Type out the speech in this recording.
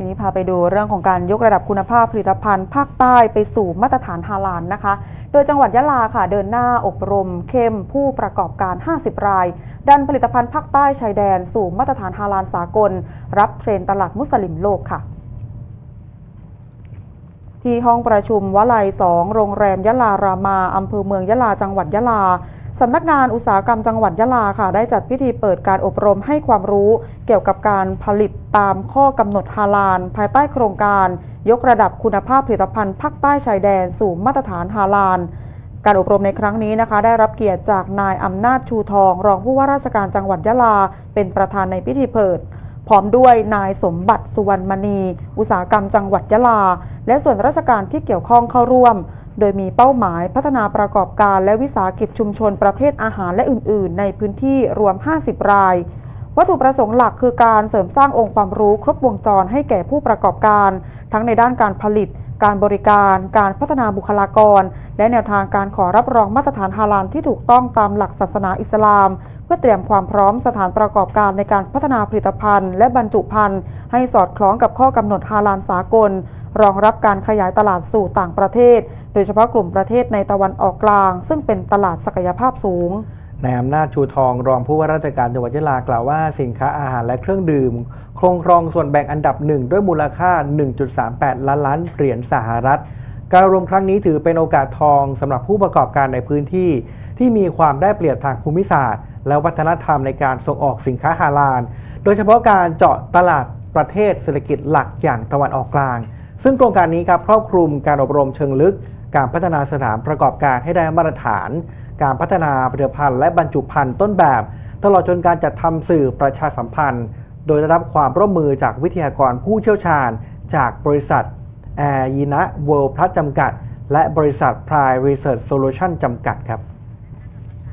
ทีนี้พาไปดูเรื่องของการยกระดับคุณภาพผลิตภัณฑ์ ภาคใต้ไปสู่มาตรฐานฮาลาลนะคะ โดยจังหวัดยะลาค่ะเดินหน้าอบรม เข้มผู้ประกอบการ 50 ราย ดันผลิตภัณฑ์ภาคใต้ชายแดน สู่มาตรฐานฮาลาลสากล รับเทรนตลาดมุสลิมโลกค่ะที่ห้องประชุมวลัย 2 โรงแรมยะลารามา อำเภอเมืองยะลา จังหวัดยะลา สำนักงานอุตสาหกรรมจังหวัดยะลาค่ะ ได้จัดพิธีเปิดการอบรมให้ความรู้เกี่ยวกับการผลิตตามข้อกำหนดฮาลาลภายใต้โครงการ ยกระดับคุณภาพผลิตภัณฑ์ภาคใต้ชายแดนสู่มาตรฐานฮาลาลการอบรมในครั้งนี้นะคะ ได้รับเกียรติจากนายอำนาจชูทอง รองผู้ว่าราชการจังหวัดยะลา เป็นประธานในพิธีเปิด พร้อมด้วยนายสมบัติสุวรรณมณี อุตสาหกรรมจังหวัดยะลา และส่วนราชการที่เกี่ยวข้องเข้าร่วม โดยมีเป้าหมายพัฒนาประกอบการและวิสาหกิจชุมชนประเภทอาหารและอื่น ๆ ในพื้นที่รวม 50 ราย วัตถุประสงค์หลักคือการเสริมสร้างองค์ความรู้ครบวงจรให้แก่ผู้ประกอบการ ทั้งในด้านการผลิต การบริการ การพัฒนาบุคลากร และแนวทางการขอรับรองมาตรฐานฮาลาลที่ถูกต้องตามหลักศาสนาอิสลาม พื่อเตรียมความพร้อมสถานประกอบการในการพัฒนาผลิตภัณฑ์ และบรรจุภัณฑ์ให้สอดคล้องกับข้อกำหนดฮาลาลสากล รองรับการขยายตลาดสู่ต่างประเทศ โดยเฉพาะกลุ่มประเทศในตะวันออกกลาง ซึ่งเป็นตลาดศักยภาพสูงนายอำนาจชูทองรองผู้ว่าราชการจังหวัดยะลากล่าวว่าสินค้าอาหารและเครื่องดื่มคงครองส่วนแบ่งอันดับหนึ่งด้วยมูลค่า 1.38 ล้านล้านเหรียญสหรัฐ การรวมครั้งนี้ถือเป็นโอกาสทองสำหรับผู้ประกอบการในพื้นที่ ที่มีความได้เปรียบทางภูมิศาสตร์ และวัฒนธรรมในการส่งออกสินค้าฮาลาล โดยเฉพาะการเจาะตลาดประเทศเศรษฐกิจหลักอย่างตะวันออกกลาง ซึ่งโครงการนี้ครับครอบคลุมการอบรมเชิงลึก การพัฒนาสถานประกอบการให้ได้มาตรฐาน การพัฒนาผลิตภัณฑ์และบรรจุภัณฑ์ต้นแบบ ตลอดจนการจัดทำสื่อประชาสัมพันธ์ โดยได้รับความร่วมมือจากวิทยากรผู้เชี่ยวชาญ จากบริษัท แอร์ยีนะเวิลด์พลัสจำกัด และบริษัทพรายรีเสิร์ชโซลูชันจำกัดครับ